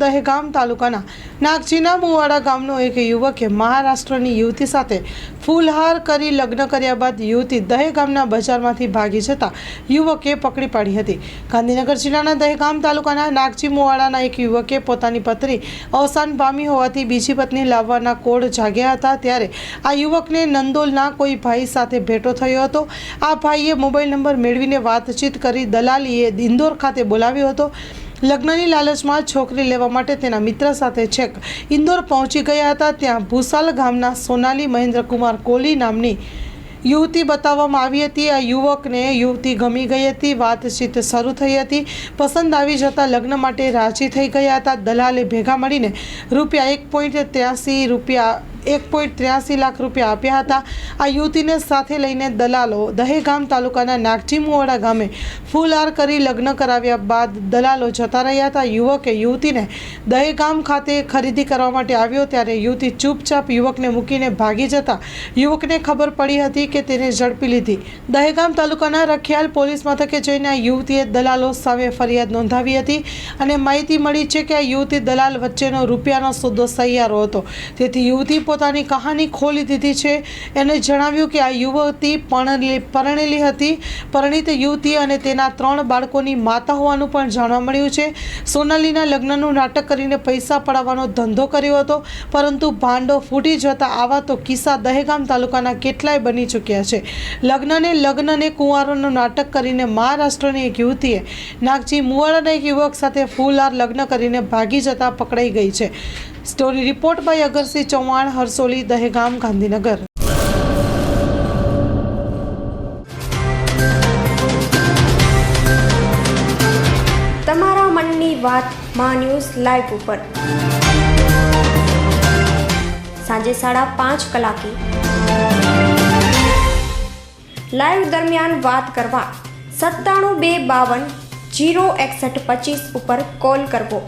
દહેગામ તાલુકાના નાગજીના મુવાડા ગામનો એક યુવકે મહારાષ્ટ્રની યુવતી સાથે ફૂલહાર કરી લગ્ન કર્યા બાદ યુવતી દહેગામના બજારમાંથી ભાગી જતા યુવકે પકડી પાડી હતી. ગાંધીનગર જિલ્લાના દહેગામ તાલુકાના નાગજી મુવાડાના એક યુવકે પોતાની પત્ની અવસાન પામી હોવાથી બીજી પત્ની લાવવાના કોડ જાગ્યા હતા. ત્યારે આ યુવકને નંદોલના કોઈ ભાઈ સાથે ભેટો થયો હતો. આ ભાઈએ મોબાઈલ નંબર મેળવીને વાતચીત કરી દલાલીએ ઇન્દોર ખાતે બોલાવ્યો હતો. લગ્નની લાલચમાં છોકરી લેવા માટે તેના મિત્ર સાથે છેક ઇન્દોર પહોંચી ગયા હતા. ત્યાં ભૂસાલ ગામના સોનાલી મહેન્દ્રકુમાર કોહલી નામની યુવતી બતાવવામાં આવી હતી. આ યુવકને યુવતી ગમી ગઈ હતી. વાતચીત શરૂ થઈ હતી. પસંદ આવી જતાં લગ્ન માટે રાજી થઈ ગયા હતા. દલાલે ભેગા મળીને રૂપિયા એક પોઈન્ટ ત્યાંસી રૂપિયા એક પોઈન્ટ ત્ર્યાસી લાખ રૂપિયા આપ્યા હતા. આ યુવતીને સાથે લઈને દલાલો દહેગામ તાલુકાના નાગજી મુવાડા ગામે ફૂલહાર કરી લગ્ન કરાવ્યા બાદ દલાલો જતા રહ્યા હતા. યુવકે યુવતીને દહેગામ ખાતે ખરીદી કરવા માટે આવ્યો ત્યારે યુવતી ચૂપચાપ યુવકને મૂકીને ભાગી જતા યુવકને ખબર પડી હતી કે તેને ઝડપી લીધી. દહેગામ તાલુકાના રખિયાલ પોલીસ મથકે જઈને આ યુવતીએ દલાલો સામે ફરિયાદ નોંધાવી હતી અને માહિતી મળી છે કે આ યુવતી દલાલ વચ્ચેનો રૂપિયાનો સોદો સહિયારો હતો. તેથી યુવતી પોતાની કહાની ખોલી દીધી છે. એને જણાવ્યું કે આ યુવતી પરણેલી પરણેલી હતી. પરણિત યુવતી અને તેના ત્રણ બાળકોની માતા હોવાનું પણ જાણવા મળ્યું છે. સોનાલીના લગ્નનું નાટક કરીને પૈસા પડાવવાનો ધંધો કર્યો હતો, પરંતુ ભાંડો ફૂટી જતા આવા તો કિસ્સા દહેગામ તાલુકાના કેટલાય બની ચૂક્યા છે. લગ્નને લગ્નને કુંવારોનું નાટક કરીને મહારાષ્ટ્રની એક યુવતીએ નાગજી મુવાડાના એક યુવક સાથે ફૂલહાર લગ્ન કરીને ભાગી જતા પકડાઈ ગઈ છે. Story report by Agarsinh Chauhan Harsoli Dehgam Gandhinagar તમારા મનની વાતમાં ન્યૂઝ લાઈવ ઉપર. સાંજે સાડા પાંચ કલાકે. લાઈવ દરમિયાન વાત કરવા, સત્તાણું બે બાવન જીરો એકસઠ પચીસ ઉપર કોલ કરવો.